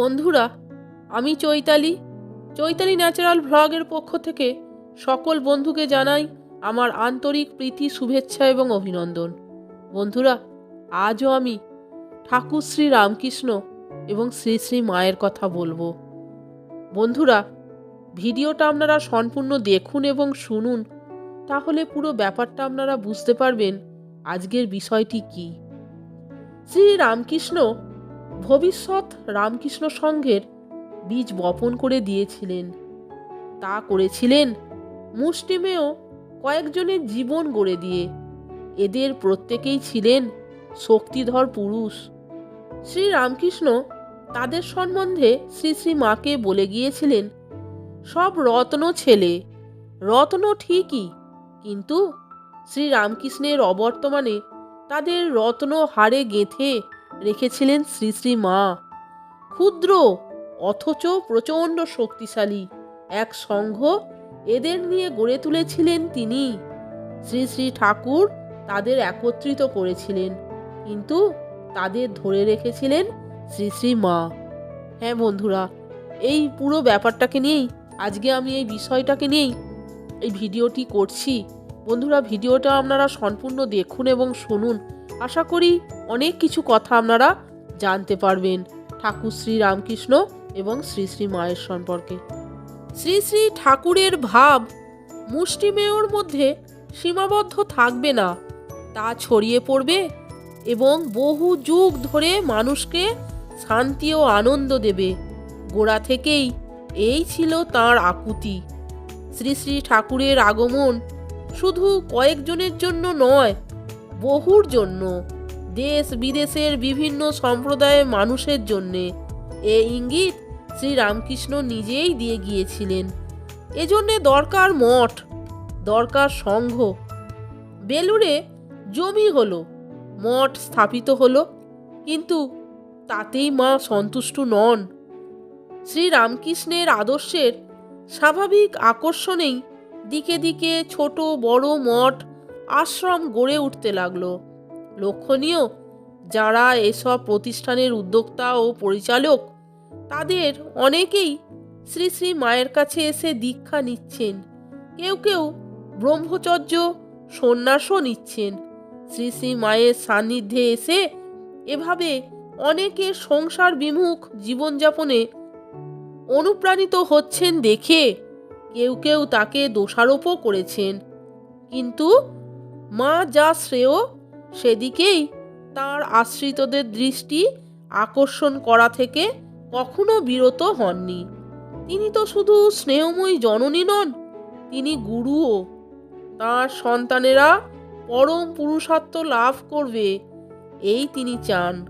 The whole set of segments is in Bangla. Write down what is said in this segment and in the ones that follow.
বন্ধুরা, আমি চৈতালি। চৈতালি ন্যাচারাল ভ্লগের পক্ষ থেকে সকল বন্ধুকে জানাই আমার আন্তরিক প্রীতি, শুভেচ্ছা এবং অভিনন্দন। বন্ধুরা, আজও আমি ঠাকুর শ্রী রামকৃষ্ণ এবং শ্রী শ্রী মায়ের কথা বলব। বন্ধুরা, ভিডিওটা আপনারা সম্পূর্ণ দেখুন এবং শুনুন, তাহলে পুরো ব্যাপারটা আপনারা বুঝতে পারবেন আজকের বিষয়টি কি। শ্রী রামকৃষ্ণ ভবিষ্যৎ রামকৃষ্ণ সংঘের বীজ বপন করে দিয়েছিলেন। তা করেছিলেন মুষ্টিমেয় কয়েকজনের জীবন গড়ে দিয়ে। এদের প্রত্যেকেই ছিলেন শক্তিধর পুরুষ। শ্রী রামকৃষ্ণ তাদের সম্বন্ধে শ্রী শ্রী মাকে বলে গিয়েছিলেন, সব রত্ন ছেলে, রত্ন ঠিকই, কিন্তু শ্রী রামকৃষ্ণের অবর্তমানে তাদের রত্ন হারে গেঁথে রেখেছিলেন শ্রী শ্রী মা। ক্ষুদ্র, অথচ প্রচণ্ড শক্তিশালী এক সংঘ এদের নিয়ে গড়ে তুলেছিলেন তিনি। শ্রী শ্রী ঠাকুর তাদের একত্রিত করেছিলেন, কিন্তু তাদের ধরে রেখেছিলেন শ্রী শ্রী মা। হ্যাঁ বন্ধুরা, এই পুরো ব্যাপারটাকে নিয়েই, আজকে আমি এই বিষয়টাকে নিয়েই এই ভিডিওটি করছি। বন্ধুরা, ভিডিওটা আপনারা সম্পূর্ণ দেখুন এবং শুনুন। আশা করি অনেক কিছু কথা আপনারা জানতে পারবেন ঠাকুর শ্রী রামকৃষ্ণ এবং শ্রী শ্রী মায়ের সম্পর্কে। শ্রী শ্রী ঠাকুরের ভাব মুষ্টিমেয়র মধ্যে সীমাবদ্ধ থাকবে না, তা ছড়িয়ে পড়বে এবং বহু যুগ ধরে মানুষকে শান্তি ও আনন্দ দেবে। গোড়া থেকেই এই ছিল তার আকুতি। শ্রী শ্রী ঠাকুরের আগমন শুধু কয়েকজনের জন্য নয় বহুর জন্য। দেশ বিদেশের বিভিন্ন সম্প্রদায়ের মানুষের জন্যে। এ ইঙ্গিত শ্রী রামকৃষ্ণ নিজেই দিয়ে গিয়েছিলেন। এজন্যে দরকার মঠ, দরকার সংঘ। বেলুড়ে জমি হলো, মঠ স্থাপিত হলো, কিন্তু তাতেই মা সন্তুষ্ট নন। শ্রীরামকৃষ্ণের আদর্শের স্বাভাবিক আকর্ষণেই দিকে দিকে ছোট বড় মঠ আশ্রম গড়ে উঠতে লাগল। লক্ষণীয়, যারা এসব প্রতিষ্ঠানের উদ্যোক্তা ও পরিচালক, তাদের অনেকেই শ্রী শ্রী মায়ের কাছে এসে দীক্ষা নিচ্ছেন। কেউ কেউ ব্রহ্মচর্য, সন্ন্যাসও নিচ্ছেন। শ্রী শ্রী মায়ের সান্নিধ্যে এসে এভাবে অনেকে সংসার বিমুখ জীবনযাপনে অনুপ্রাণিত হচ্ছেন দেখে কেউ কেউ তাকে দোষারোপও করেছেন। কিন্তু মা যা শ্রেয়, সেদিকেই তার আশ্রিতদের দৃষ্টি আকর্ষণ করা থেকে কখনো বিরত হননি। তিনি তো শুধু স্নেহময়ী জননী নন, তিনি গুরুও। তার সন্তানেরা পরম পুরুষার্থ লাভ করবে, এই তিনি চান।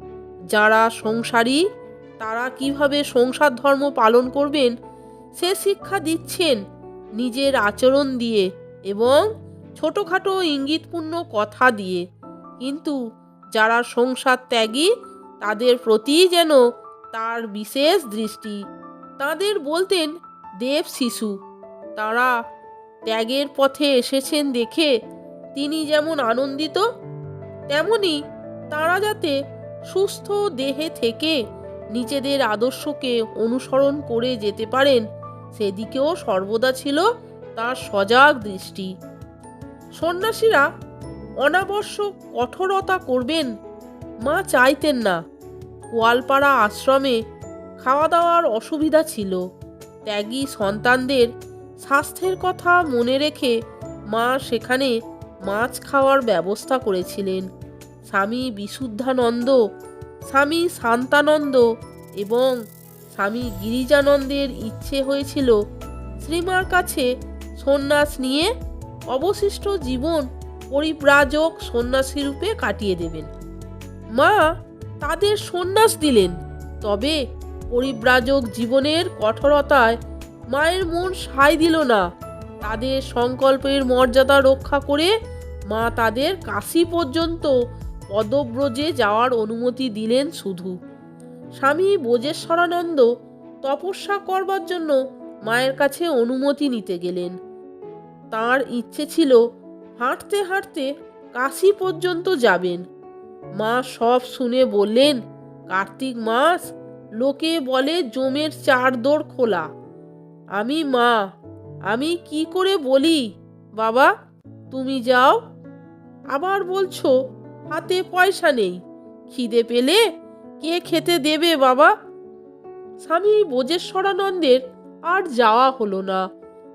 যারা সংসারী, তারা কীভাবে সংসার ধর্ম পালন করবেন, সে শিক্ষা দিচ্ছেন নিজের আচরণ দিয়ে এবং ছোটোখাটো ইঙ্গিতপূর্ণ কথা দিয়ে। কিন্তু যারা সংসার ত্যাগী, তাদের প্রতি যেন তার বিশেষ দৃষ্টি। তাদের বলতেন দেব শিশু। তারা ত্যাগের পথে এসেছেন দেখে তিনি যেমন আনন্দিত, তেমনি তারা যাতে সুস্থ দেহে থেকে নিজেদের আদর্শকে অনুসরণ করে যেতে পারেন, সেদিকেও সর্বদা ছিল তার সজাগ দৃষ্টি। সন্ন্যাসীরা অনাবশ্যক কঠোরতা করবেন, মা চাইতেন না। গোয়ালপাড়া আশ্রমে খাওয়া দাওয়ার অসুবিধা ছিল। ত্যাগী সন্তানদের স্বাস্থ্যের কথা মনে রেখে মা সেখানে মাছ খাওয়ার ব্যবস্থা করেছিলেন। স্বামী বিশুদ্ধানন্দ, স্বামী শান্তানন্দ এবং স্বামী গিরিজানন্দের ইচ্ছে হয়েছিল শ্রীমার কাছে সন্ন্যাস নিয়ে অবশিষ্ট জীবন পরিব্রাজক সন্ন্যাসী রূপে কাটিয়ে দেবেন। মা তাদের সন্ন্যাস দিলেন, তবে পরিব্রাজক জীবনের কঠোরতায় মায়ের মন সায় দিল না। তাদের সংকল্পের মর্যাদা রক্ষা করে মা তাদের কাশি পর্যন্ত পদব্রজে যাওয়ার অনুমতি দিলেন শুধু। স্বামী বোজেশ্বরানন্দ তপস্যা করবার জন্য মায়ের কাছে অনুমতি নিতে গেলেন। তার ইচ্ছে ছিল হাঁটতে হাঁটতে কাশি পর্যন্ত যাবেন। মা সব শুনে বললেন, কার্তিক মাস, লোকে বলে জমের চার দোর খোলা। আমি মা, আমি কি করে বলি? বাবা, তুমি যাও। আবার বলছো, হাতে পয়সা নেই, খিদে পেলে কে খেতে দেবে বাবা? স্বামী বোজেশ্বরানন্দের আর যাওয়া হলো না।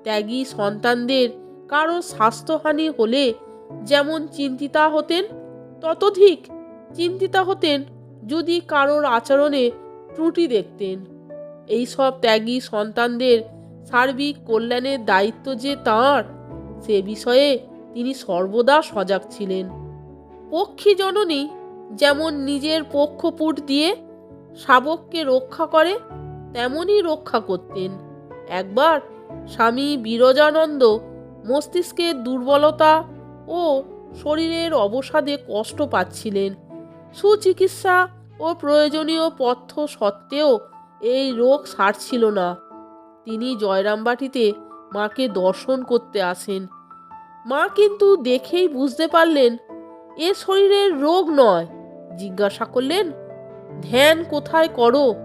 ত্যাগী সন্তানদের কারও স্বাস্থ্যহানি হলে যেমন চিন্তিতা হতেন, ততোধিক চিন্তিতা হতেন যদি কারোর আচরণে ত্রুটি দেখতেন। এইসব ত্যাগী সন্তানদের সার্বিক কল্যাণের দায়িত্ব যে তাঁর, সে বিষয়ে তিনি সর্বদা সজাগ ছিলেন। পক্ষী জননী যেমন নিজের পক্ষপুট দিয়ে শাবককে রক্ষা করে, তেমনই রক্ষা করতেন। একবার স্বামী বিরজানন্দ মস্তিষ্কের দুর্বলতা ও শরীরের অবসাদে কষ্ট পাচ্ছিলেন। সুচিকিৎসা ও প্রয়োজনীয় পথ্য সত্ত্বেও এই রোগ সারছিল না। তিনি জয়রামবাটিতে মাকে দর্শন করতে আসেন। মা কিন্তু দেখেই বুঝতে পারলেন, এ শরীরের রোগ নয়। জিজ্ঞাসা করলেন, ধ্যান কোথায় করো?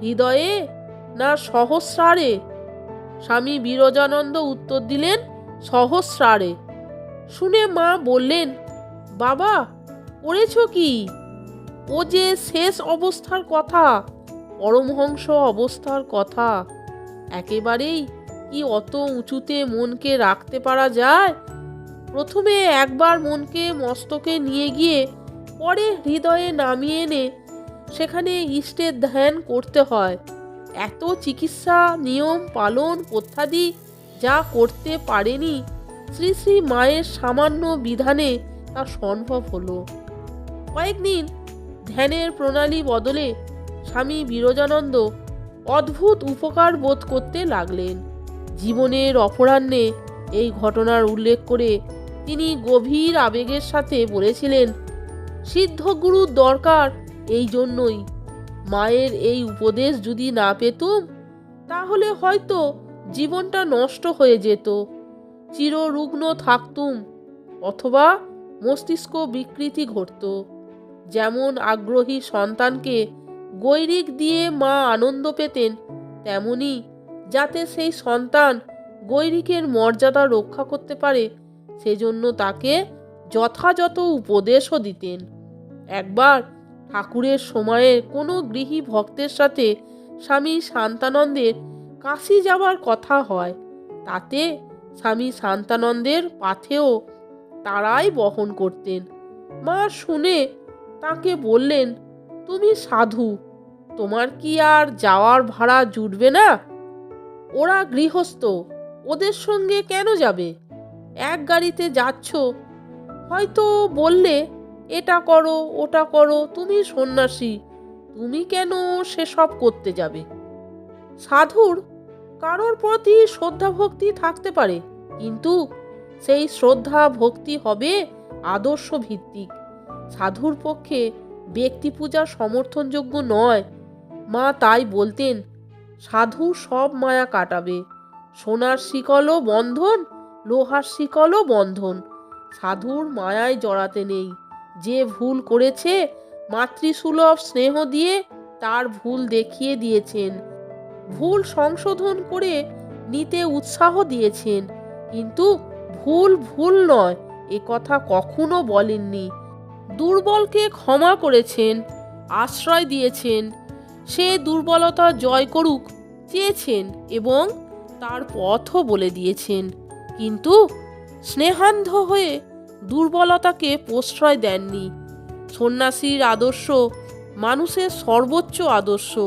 হৃদয়ে না সহস্রারে? স্বামী বিরজানন্দ উত্তর দিলেন সহস্রারে। শুনে মা বললেন, বাবা করেছ কি? ও যে শেষ অবস্থার কথা, পরমহংস অবস্থার কথা, একেবারেই কি অত উঁচুতে মনকে রাখতে পারা যায়? প্রথমে একবার মনকে মস্তকে নিয়ে গিয়ে, পরে হৃদয়ে নামিয়ে এনে, সেখানে ইষ্টের ধ্যান করতে হয়। এত চিকিৎসা, নিয়ম পালন পথ্যাদি যা করতে পারেনি শ্রী শ্রী মায়ের সামান্য বিধানে তা সম্ভব হলো। কয়েকদিন ধ্যানের প্রণালী বদলে স্বামী বিরজানন্দ অদ্ভুত উপকার বোধ করতে লাগলেন। জীবনের অপরাহ্নে এই ঘটনার উল্লেখ করে তিনি গভীর আবেগের সাথে বলেছিলেন সিদ্ধগুরুর দরকার এই জন্যই। মায়ের এই উপদেশ যদি না পেতুম, তাহলে হয়তো জীবনটা নষ্ট হয়ে যেত। চিররুগ্ন থাকতুম, অথবা মস্তিষ্ক বিকৃতি ঘটত। যেমন আগ্রহী সন্তানকে গৈরিক দিয়ে মা আনন্দ পেতেন, তেমনি যাতে সেই সন্তান গৈরিকের মর্যাদা রক্ষা করতে পারে, সেজন্য তাকে যথাযথ উপদেশও দিতেন। একবার ঠাকুরের সময়ে কোনো গৃহী ভক্তের সাথে স্বামী শান্তানন্দের কাশি যাওয়ার কথা হয়। তাতে স্বামী শান্তানন্দের পাথেও তারাই বহন করতেন। মা শুনে তাকে বললেন, তুমি সাধু, তোমার কি আর যাওয়ার ভাড়া জুটবে না? ওরা গৃহস্থ, ওদের সঙ্গে কেন যাবে? এক গাড়িতে যাচ্ছ, হয়তো বললে, এটা করো, ওটা করো, তুমি সন্ন্যাসী, তুমি কেন সেসব করতে যাবে সাধুর কারোর প্রতি শ্রদ্ধা ভক্তি থাকতে পারে, কিন্তু সেই শ্রদ্ধা ভক্তি হবে আদর্শ ভিত্তিক সাধুর পক্ষে ব্যক্তি পূজা সমর্থনযোগ্য নয়। মা তাই বলতেন, সাধু সব মায়া কাটাবে। সোনার শিকলও বন্ধন, লোহার শিকলও বন্ধন। সাধুর মায়ায় জড়াতে নেই। যে ভুল করেছে, মাতৃসুলভ স্নেহ দিয়ে তার ভুল দেখিয়ে দিয়েছেন। ভুল সংশোধন করে নিতে উৎসাহ দিয়েছেন। কিন্তু ভুল ভুল নয়, এ কথা কখনো বলেননি। দুর্বলকে ক্ষমা করেছেন, আশ্রয় দিয়েছেন। সে দুর্বলতা জয় করুক, চেয়েছেন এবং তার পথও বলে দিয়েছেন। কিন্তু স্নেহান্ধ হয়ে দুর্বলতাকে প্রশ্রয় দেননি। সন্ন্যাসীর আদর্শ, মানুষের সর্বোচ্চ আদর্শ।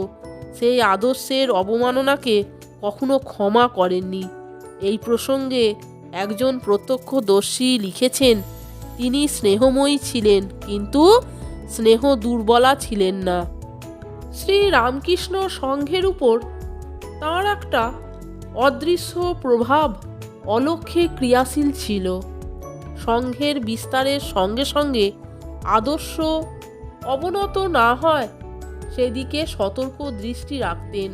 সেই আদর্শের অবমাননাকে কখনো ক্ষমা করেননি। এই প্রসঙ্গে একজন প্রত্যক্ষদর্শী লিখেছেন, তিনি স্নেহময়ী ছিলেন, কিন্তু স্নেহ দুর্বলা ছিলেন না। শ্রী রামকৃষ্ণ সংঘের উপর তাঁর একটা অদৃশ্য প্রভাব অলক্ষ্যে ক্রিয়াশীল ছিল। সংঘের বিস্তারের সঙ্গে সঙ্গে আদর্শ অবনত না হয় সেদিকে সতর্ক দৃষ্টি রাখতেন।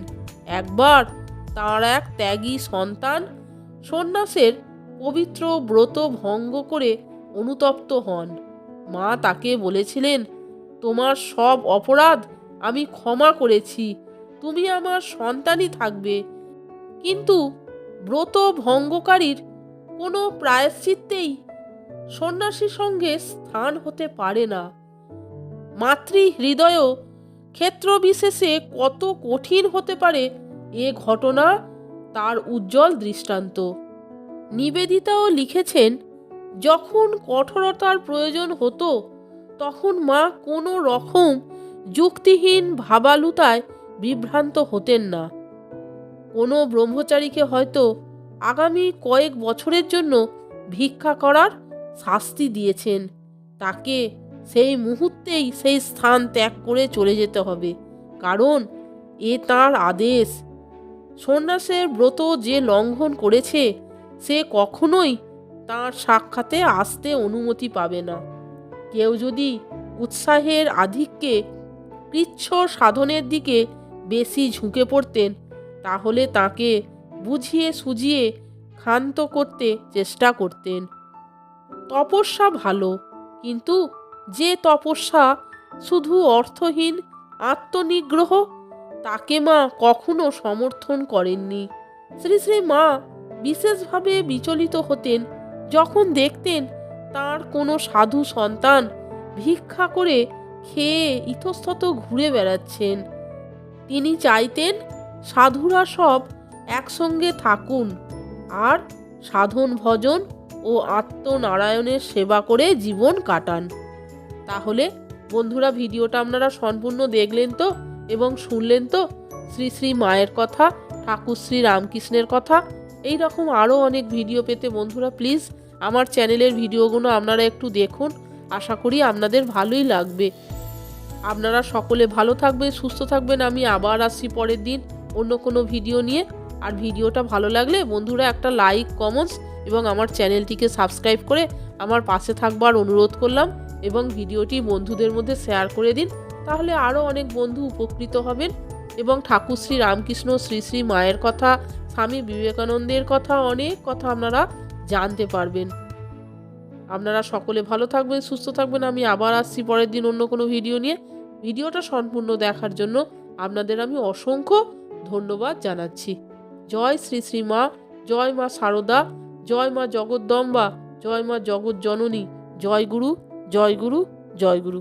একবার তার এক ত্যাগী সন্তান সন্ন্যাসের পবিত্র ব্রত ভঙ্গ করে অনুতপ্ত হন। মা তাকে বলেছিলেন, তোমার সব অপরাধ আমি ক্ষমা করেছি, তুমি আমার সন্তানই থাকবে। কিন্তু ব্রত ভঙ্গকারীর কোনো প্রায়শ্চিত্তেই সন্ন্যাসীর সঙ্গে স্থান হতে পারে না। মাতৃ হৃদয়ও ক্ষেত্র বিশেষে কত কঠিন হতে পারে এ ঘটনা, তার উজ্জ্বল দৃষ্টান্ত। নিবেদিতাও লিখেছেন, যখন কঠোরতার প্রয়োজন হতো, তখন মা কোনো রকম যুক্তিহীন ভাবালুতায় বিভ্রান্ত হতেন না। কোনো ব্রহ্মচারীকে হয়তো আগামী কয়েক বছরের জন্য ভিক্ষা করার শাস্তি দিয়েছেন। তাকে সেই মুহূর্তেই সেই স্থান ত্যাগ করে চলে যেতে হবে। কারণ এ তার আদেশ। সন্ন্যাসের ব্রত যে লঙ্ঘন করেছে, সে কখনোই তার সাক্ষাতে আসতে অনুমতি পাবে না। কেউ যদি উৎসাহের আধিক্যে কৃচ্ছ সাধনের দিকে বেশি ঝুঁকে পড়তেন, তাহলে তাকে বুঝিয়ে সুঝিয়ে ক্ষান্ত করতে চেষ্টা করতেন। তপস্যা ভালো, কিন্তু যে তপস্যা শুধু অর্থহীন আত্মনিগ্রহ, তাকে মা কখনো সমর্থন করেননি। শ্রী শ্রী মা বিশেষভাবে বিচলিত হতেন, যখন দেখতেন তার কোনো সাধু সন্তান ভিক্ষা করে খেয়ে ইতস্তত ঘুরে বেড়াচ্ছেন। তিনি চাইতেন সাধুরা সব একসঙ্গে থাকুন আর সাধন ভজন ও আত্মনারায়ণের সেবা করে জীবন কাটান। তাহলে, বন্ধুরা, ভিডিওটা আপনারা সম্পূর্ণ দেখলেন তো এবং শুনলেন তো? শ্রী শ্রী মায়ের কথা, ঠাকুর শ্রী রামকৃষ্ণের কথা। এই রকম আরও অনেক ভিডিও পেতে বন্ধুরা, প্লিজ আমার চ্যানেলের ভিডিওগুলো আপনারা একটু দেখুন। আশা করি আপনাদের ভালোই লাগবে। আপনারা সকলে ভালো থাকবেন, সুস্থ থাকবেন। আমি আবার আসছি পরের দিন অন্য কোনো ভিডিও নিয়ে। আর ভিডিওটা ভালো লাগলে বন্ধুরা একটা লাইক, কমেন্টস এবং আমার চ্যানেলটিকে সাবস্ক্রাইব করে আমার পাশে থাকবার অনুরোধ করলাম। এবং ভিডিওটি বন্ধুদের মধ্যে শেয়ার করে দিন, তাহলে আরও অনেক বন্ধু উপকৃত হবেন। এবং ঠাকুর শ্রী রামকৃষ্ণ, শ্রী শ্রী মায়ের কথা, স্বামী বিবেকানন্দের কথা, অনেক কথা আপনারা জানতে পারবেন। আপনারা সকলে ভালো থাকবেন, সুস্থ থাকবেন। আমি আবার আসছি পরের দিন অন্য কোনো ভিডিও নিয়ে। ভিডিওটা সম্পূর্ণ দেখার জন্য আপনাদের আমি অসংখ্য ধন্যবাদ জানাচ্ছি। জয় শ্রী শ্রী মা, জয় মা সারদা, জয় মা জগদ্দম্বা, জয় মা জগৎ জননী জয় গুরু। জয় গুরু জয় গুরু।